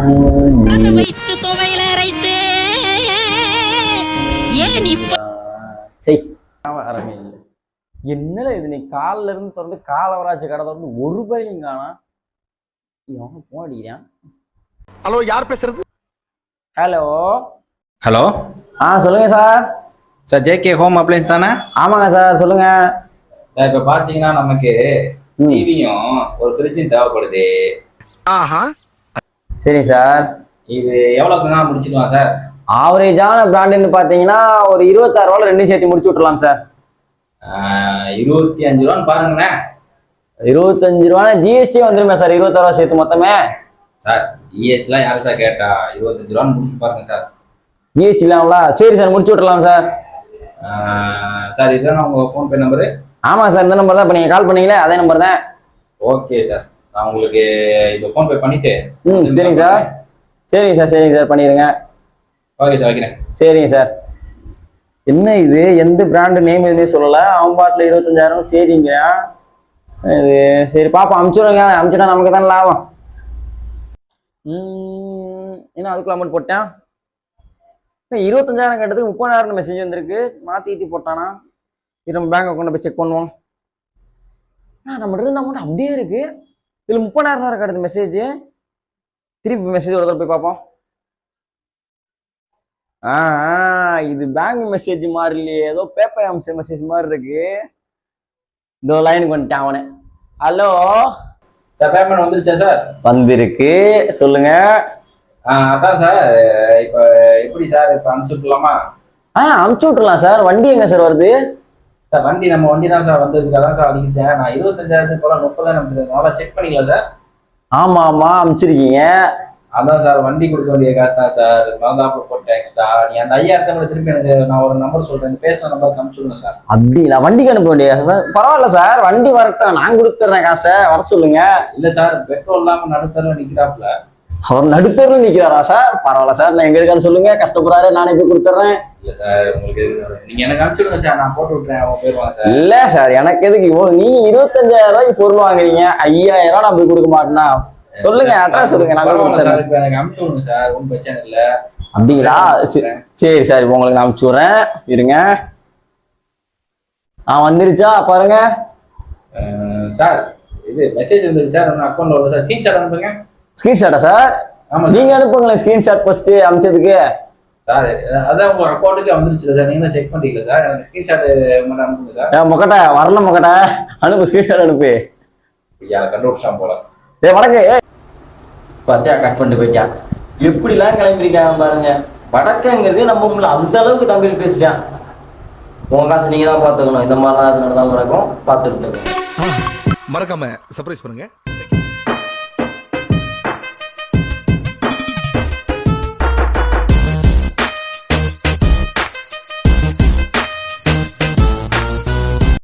இல்லை என்னல இது நீ காலில் இருந்து திறந்து காலவராட்சி கடை திறந்து ஒரு ரூபாயிலையும் காணாம் இவன் போன் அடிக்கிறான். ஹலோ யார் பேசுறது? ஹலோ ஹலோ ஆ சொல்லுங்க sir sir JK home appliances தானே? ஆமாங்க சார் சொல்லுங்க. சார் இப்போ பார்த்தீங்கன்னா நமக்கு. டிவியும் ஒரு ஃப்ரிட்ஜும் தேவைப்படுது. ஆஹா. சரிங்க சார். இது எவ்வளோக்குங்க முடிச்சுக்கலாம் சார்? ஆவரேஜான பிராண்டுன்னு பார்த்தீங்கன்னா ஒரு இருபத்தாறு ரூபாய் ரெண்டையும் சேர்த்து முடிச்சு விட்டுலாம் சார். இருபத்தி அஞ்சு ரூபான்னு பாருங்களேன் இருபத்தஞ்சு ரூபாய் ஜிஎஸ்டி வந்துருமே சார் இருபத்தாறு ரூபா சேர்த்து மொத்தமே. சார் ஜிஎஸ்டிலாம் யாரு சார் கேட்டா? இருபத்தஞ்சு ரூபான்னு முடிச்சு பாருங்க சார். ஜிஎஸ்டி இல்லாமலா சரி சார் முடிச்சு விட்டுலாம் சார். சார் இதுதான் உங்கள் ஃபோன்பே நம்பரு ஆமாம் சார் இந்த நம்பர் தான். இப்போ நீங்கள் கால் பண்ணீங்களே அதே நம்பர் தான். Okay sir. நான் உங்களுக்கு இப்போ ஃபோன்பே பண்ணிட்டு ம் சரிங்க சார். சரிங்க சார் சரிங்க சார். பண்ணிடுங்க. ஓகே சார் வைக்கிறேன். சரிங்க சார். என்ன இது? எந்த பிராண்டு நேம் எதுவுமே சொல்லலை. அவன் பாட்டில் இருபத்தஞ்சாயிரம் சரிங்க இது சரி பாப்பா அமுச்சுடுங்க. அமுச்சுட்டா நமக்கு தானே லாபம். என்ன அதுக்குள்ள அமௌண்ட் போட்டேன்? இருபத்தஞ்சாயிரம் கேட்டதுக்கு முப்பதாயிரம் மெசேஜ் வந்திருக்கு. மாற்றி ஈத்தி போட்டானா? இது நம்ம பேங்க் அக்கௌண்ட்டை போய் செக் பண்ணுவோம். ஆ நம்ம இருந்த அமௌண்ட் அப்படியே இருக்கு. இதில் முப்பதாயிரம் தான் கிடையாது மெசேஜ் திருப்பி மெசேஜ் ஒரு தடவை போய் பார்ப்போம். ஆ இது பேங்க் மெசேஜ் மாதிரி இல்லையே. ஏதோ பேப்பர் அம்ச மெசேஜ் மாதிரி இருக்கு. இந்த லைனுக்கு வந்துட்டேன் அவனே. ஹலோ சார் பேமெண்ட் வந்துருச்சா சார் வந்திருக்கு. சொல்லுங்க. அதான் சார் இப்போ எப்படி சார் இப்போ அனுப்பிச்சுட்லாமா ஆ அமுச்சு விட்டுலாம் சார் வண்டி எங்க சார் வருது? சார் வண்டி நம்ம வண்டி தான் சார் வந்ததுக்கு அதான் சார் அடிக்கிச்சேன் நான் இருபத்தஞ்சாயிரத்துக்கு போல முப்பதாயிரம் அனுப்பிச்சிருக்கேன். நல்லா செக் பண்ணிக்கலாம் சார்? ஆமா ஆமா அமுச்சிருக்கீங்க அதான் சார் வண்டி கொடுக்க வேண்டிய காசு தான் சார் மறந்தாப்புல போட்டேன் எக்ஸ்ட்ரா நீ அந்த ஐயாயிரத்தை கூட திருப்பி எனக்கு நான் ஒரு நம்பர் சொல்றேன். நீ பேசுற நம்பருக்கு அனுப்பிச்சுடுங்க சார். அப்படிங்களா வண்டிக்கு அனுப்ப வேண்டிய பரவாயில்ல சார் வண்டி வரட்டும். நான் கொடுத்துட்றேன் காசை. வர சொல்லுங்க. இல்ல சார் பெட்ரோல் இல்லாம நடுத்தர நிக்கிறாப்ல அவர் நடுத்தருன்னு நிக்கிறாரா சார்? பரவாயில்ல சார். நான் எங்க இருக்கான்னு சொல்லுங்க. கஷ்டப்படுறாரு. நானே போய் கொடுத்துட்றேன். இல்ல சார் உங்களுக்கு நீங்க எனக்கு அனுப்பிச்சுடுங்க சார். நான் போட்டு விட்டுறேன். அவங்க போயிருவாங்க சார். இல்ல சார் எனக்கு எதுக்கு? இவ்வளவு நீங்க இருபத்தஞ்சாயிரம் ரூபாய்க்கு பொருள் வாங்குறீங்க. ஐயாயிரம் ரூபாய் நான் போய் கொடுக்க மாட்டேனா? சொல்லுங்க அட்ரஸ் சொல்லுங்க. நான் கொடுத்துறேன் எனக்கு அனுப்பிச்சு விடுங்க சார். ஒன்றும் பிரச்சனை இல்ல. அப்படிங்களா? சரி சரி இப்போ உங்களுக்கு நான் அனுப்பிச்சு விட்றேன் இருங்க. ஆ வந்துருச்சா? பாருங்க. சார் இது மெசேஜ் வந்துருக்கு சார். அக்கௌண்ட்ல சார். ஸ்கிரீன்ஷாட் அனுப்புங்க. ஸ்கிரீன்ஷாட்டா சார். நீங்க அனுப்புங்களேன் ஸ்கிரீன்ஷாட் ஃபர்ஸ்ட் அனுப்பிச்சதுக்கு சார் அதான் உங்க அக்கௌண்ட்டுக்கு வந்துருச்சு சார். நீங்க செக் பண்ணிக்கல சார். எனக்கு ஸ்கிரீன்ஷாட் மட்டும் அனுப்புங்க சார். ஏ முக்கட்ட வரல முக்கட்ட அனுப்பு ஸ்கிரீன்ஷாட் அனுப்பு. ஐயா கண்டுபிடிச்சான் போல. ஏ வடக்கு ஏய். பார்த்தியா கட் பண்ணிட்டு போயிட்டான் எப்படிலாம் கிளம்பிருக்காங்க பாருங்க. வடக்குங்கிறது நம்ம அந்த அளவுக்கு தமிழ் பேசுறான் உங்க காசு நீங்க தான் பார்த்துக்கணும். இந்த மாதிரிலாம் எது நடந்தாலும் நடக்கும். பார்த்துட்டு மறக்காம சர்ப்ரைஸ் பண்ணுங்க.